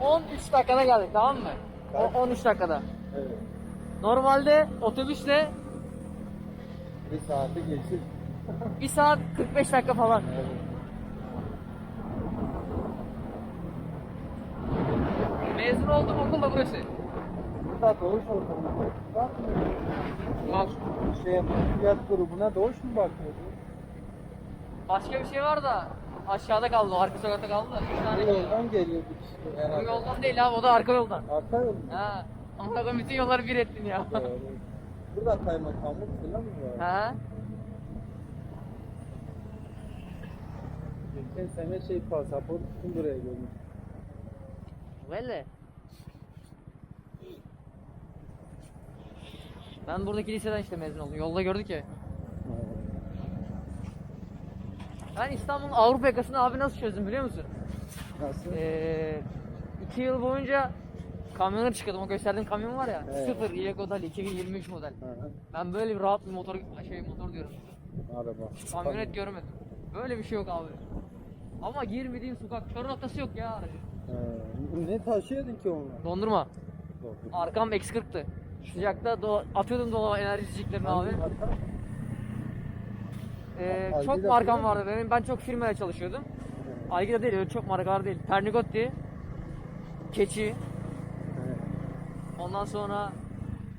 13 dakikada geldik tamam mı? O 13 dakikada. Evet. Normalde otobüsle Bir saati geçir. 1 saat 45 dakika falan. Evet. Mezun olduğum okul da burası. Burada doğuş ortamı. Bak Şey, fiyat grubuna doğuş mu bakıyordu? başka bir şey var da aşağıda kaldı, o arka sokakta kaldı da. Bir Bu tane yoldan geliyorduk işte Bu herhalde. yoldan değil abi, o da arka yoldan. Arka yol? Ha. Ama da bütün yolları bir ettin ya. Doğru. Burada kaymakamlık falan mı var? ha? Geçen sene şey pasaport için buraya gelmiş. Böyle. Ben buradaki liseden işte mezun oldum. Yolda gördük ya. Ben İstanbul'un Avrupa yakasını abi nasıl çözdüm biliyor musun? Nasıl? Ee, iki yıl boyunca kamyona çıkıyordum. O gösterdiğim kamyon var ya. Evet. Sıfır Iveco Dali 2023 model. Hı Ben böyle bir rahat bir motor şey motor diyorum. hı. Araba. Kamyonet görmedim. Böyle bir şey yok abi. Ama girmediğim sokak kör noktası yok ya aracın. Ee, ne taşıyordun ki onu? Dondurma. Arkam X40'tı. Sıcakta do- atıyordum dolaba enerji içeceklerini abi. Hatta Ee, Algida çok markam vardı benim. Ben çok firmaya çalışıyordum. Algida değil öyle çok markalar değil. Pernigotti, Keçi, Evet, ondan sonra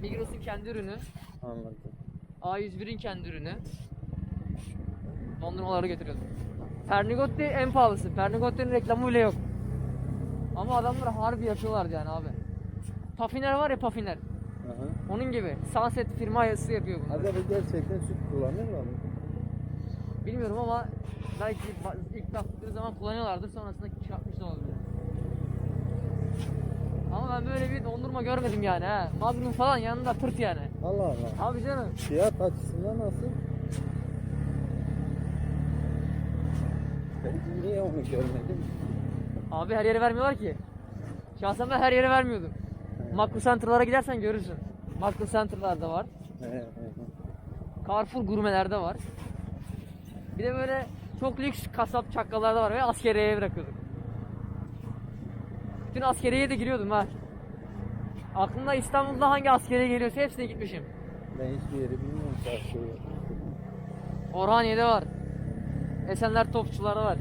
Migros'un kendi ürünü, anladım. A101'in kendi ürünü. Dondurmaları getiriyordum. Pernigotti en pahalısı. Pernigotti'nin reklamı bile yok. Ama adamlar harbi yapıyorlardı yani abi. Pafiner var ya Pafiner. Hı. Onun gibi. Sunset firması yapıyor bunu. Acaba gerçekten süt kullanırlar mı? Bilmiyorum ama belki ilk baktıkları zaman kullanıyorlardır sonrasında çıkartmış da olabilir. Ama ben böyle bir dondurma görmedim yani ha. Magnum falan yanında tırt yani. Allah Allah. Abi canım. Fiyat açısından nasıl? Ben niye onu görmedim? Abi her yere vermiyorlar ki. Şahsen ben her yere vermiyordum. Makro center'lara gidersen görürsün. Makro center'larda var. He. Carrefour gurmelerde var. Bir de böyle çok lüks kasap çakkallarda var ve askeriyeye bırakıyorduk. Bütün askeriye de giriyordum ha. Aklımda İstanbul'da hangi askeriye geliyorsa hepsine gitmişim. Ben hiçbir yeri bilmiyorum çarşıyı. Orhaniye'de var. Esenler Topçuları var.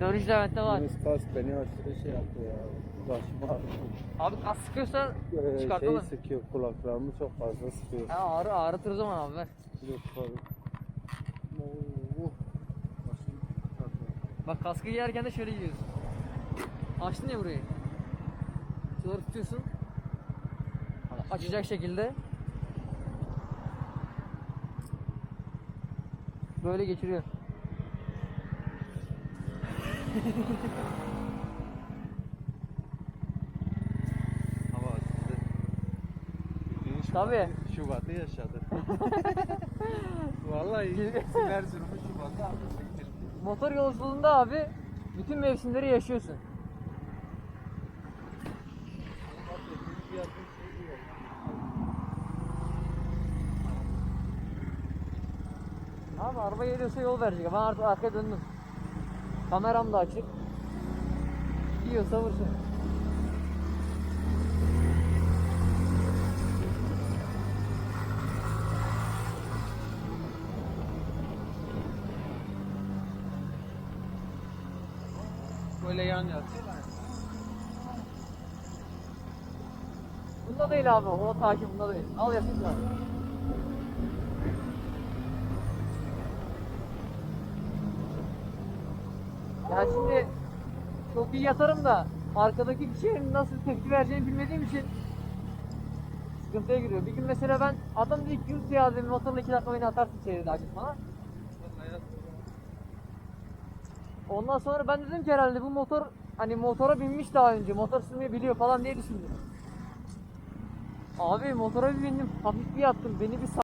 Dönüş Levent'te var. Yunus Kask beni aşırı şey yaptı ya. Başım ağrıyor. Abi kas sıkıyorsa Ee, şey çıkartalım. sıkıyor kulaklarımı çok fazla sıkıyor. Ha, ağrı ağrıtır o zaman abi ver. Yok abi. Oo, başım ağrıyor. Bak kaskı giyerken de şöyle giyiyorsun. Açtın ya burayı. Şuraları tutuyorsun. Açacak şekilde. Böyle geçiriyor. Bildiğin Tabii. Şubat'ı yaşadı. Vallahi bizim Erzurum'u Şubat'ta Motor yolculuğunda abi bütün mevsimleri yaşıyorsun. Abi araba geliyorsa yol verecek. Ben artık arkaya döndüm. Kameram da açık. Yiyorsa vursun. Böyle yan yatıyorlar. Bunda değil abi. O takip bunda değil. Al yapayım da. Ya şimdi çok iyi yatarım da arkadaki kişinin nasıl tepki vereceğini bilmediğim için sıkıntıya giriyor. Bir gün mesela ben adam dedi ki yurt ya motorla iki dakika beni atarsın çevrede açık bana. Ondan sonra ben dedim ki herhalde bu motor hani motora binmiş daha önce motor sürmeyi biliyor falan diye düşündüm. Abi motora bir bindim hafif bir yattım beni bir